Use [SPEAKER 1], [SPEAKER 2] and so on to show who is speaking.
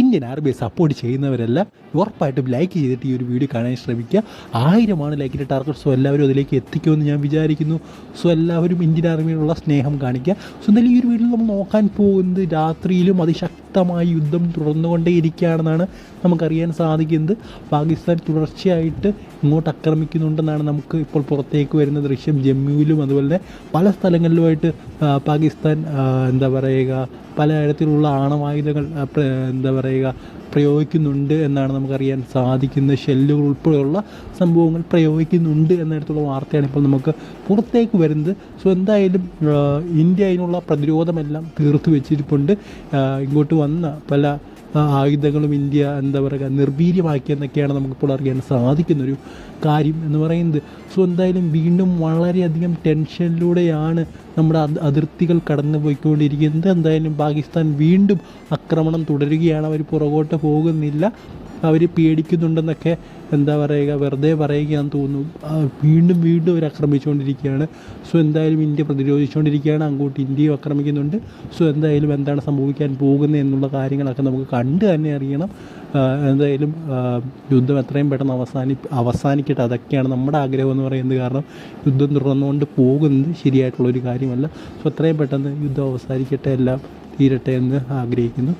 [SPEAKER 1] Indian ആർമിയെ support ചെയ്യുന്നവരെല്ലാം ഉറപ്പായിട്ടും like ചെയ്തിട്ട് ഈ ഒരു വീഡിയോ കാണാൻ ശ്രമിക്കുക. ആയിരമാണ് ലൈക്കിന്റെ ടാർഗറ്റ് സോ എല്ലാവരും അതിലേക്ക് എത്തിക്കുമെന്ന് ഞാൻ വിചാരിക്കുന്നു. സോ എല്ലാവരും ഇന്ത്യൻ ആർമിയോടുള്ള സ്നേഹം കാണിക്കുക. സോ എന്തായാലും ഈ ഒരു വീഡിയോ നമ്മൾ നോക്കാൻ പോകുന്നത് രാത്രിയിലും അതിശക്തമായ യുദ്ധം തുടർന്നുകൊണ്ടേയിരിക്കുകയാണെന്നാണ് നമുക്കറിയാൻ സാധിക്കുന്നത്. പാകിസ്ഥാൻ തുടർച്ചയായിട്ട് ഇങ്ങോട്ട് ആക്രമിക്കുന്നുണ്ടെന്നാണ് നമുക്ക് ഇപ്പോൾ പുറത്തേക്ക് വരുന്ന ദൃശ്യം. ജമ്മുവിലും അതുപോലെ തന്നെ പല സ്ഥലങ്ങളിലുമായിട്ട് പാകിസ്ഥാൻ എന്താ പറയുക പലതരത്തിലുള്ള ആണവായുധങ്ങൾ എന്താ പറയുക പ്രയോഗിക്കുന്നുണ്ട് എന്നാണ് നമുക്കറിയാൻ സാധിക്കുന്ന ഷെല്ലുകൾ ഉൾപ്പെടെയുള്ള സംഭവങ്ങൾ പ്രയോഗിക്കുന്നുണ്ട് എന്നിടത്തുള്ള വാർത്തയാണ് ഇപ്പോൾ നമുക്ക് പുറത്തേക്ക് വരുന്നത്. സോ എന്തായാലും ഇന്ത്യ അതിനുള്ള പ്രതിരോധമെല്ലാം തീർത്തു വെച്ചിരിപ്പുണ്ട് ഇങ്ങോട്ട് വന്ന പല ആയുധങ്ങളും ഇന്ത്യ എന്താ പറയുക നിർവീര്യമാക്കിയെന്നൊക്കെയാണ് നമുക്കിപ്പോൾ അറിയാൻ സാധിക്കുന്നൊരു കാര്യം എന്ന് പറയുന്നത്. സോ എന്തായാലും വീണ്ടും വളരെയധികം ടെൻഷനിലൂടെയാണ് നമ്മുടെ അതിർത്തികൾ കടന്നു പോയിക്കൊണ്ടിരിക്കുന്നത് എന്തായാലും പാകിസ്ഥാൻ വീണ്ടും ആക്രമണം തുടരുകയാണ്. അവർ പുറകോട്ട് പോകുന്നില്ല. അവർ പേടിക്കുന്നുണ്ടെന്നൊക്കെ എന്താ പറയുക വെറുതെ പറയുകയാണെന്ന് തോന്നുന്നു. വീണ്ടും വീണ്ടും അവർ ആക്രമിച്ചുകൊണ്ടിരിക്കുകയാണ്. സോ എന്തായാലും ഇന്ത്യ പ്രതിരോധിച്ചുകൊണ്ടിരിക്കുകയാണ്. അങ്ങോട്ട് ഇന്ത്യയും ആക്രമിക്കുന്നുണ്ട്. സോ എന്തായാലും എന്താണ് സംഭവിക്കാൻ പോകുന്നത് എന്നുള്ള കാര്യങ്ങളൊക്കെ നമുക്ക് കണ്ട് തന്നെ അറിയണം. എന്തായാലും യുദ്ധം എത്രയും പെട്ടെന്ന് അവസാനി അവസാനിക്കട്ടെ. അതൊക്കെയാണ് നമ്മുടെ ആഗ്രഹം എന്ന് പറയുന്നത്. കാരണം യുദ്ധം തുടർന്നുകൊണ്ട് പോകുന്നത് ശരിയായിട്ടുള്ളൊരു കാര്യമല്ല. സോ എത്രയും പെട്ടെന്ന് യുദ്ധം അവസാനിക്കട്ടെ എല്ലാം തീരട്ടെ എന്ന് ആഗ്രഹിക്കുന്നു.